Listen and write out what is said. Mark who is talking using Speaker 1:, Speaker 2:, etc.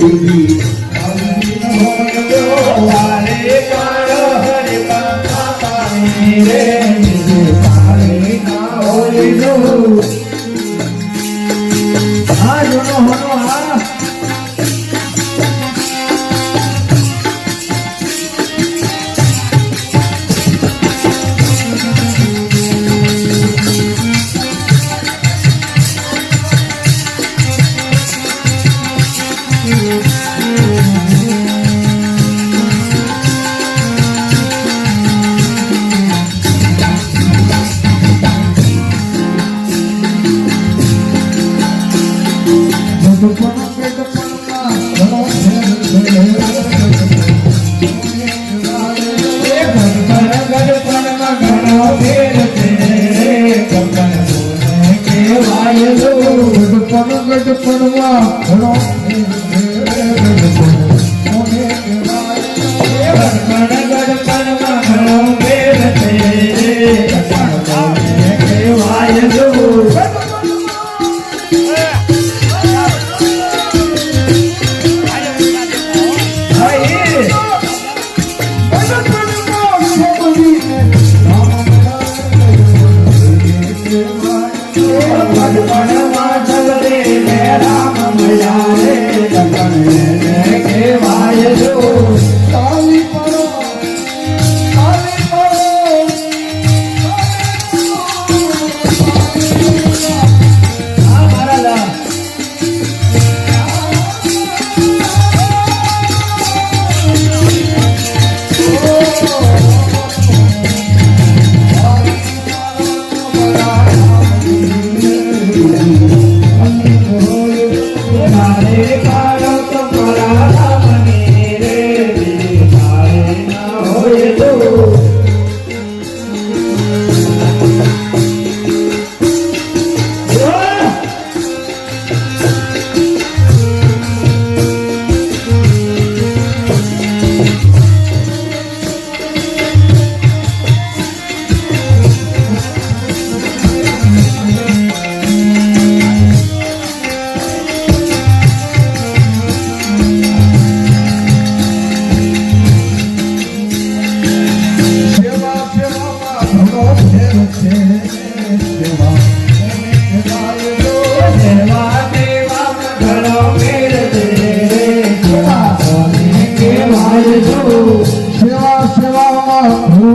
Speaker 1: દીદી
Speaker 2: Hallelujah.
Speaker 1: পরম পরম পরম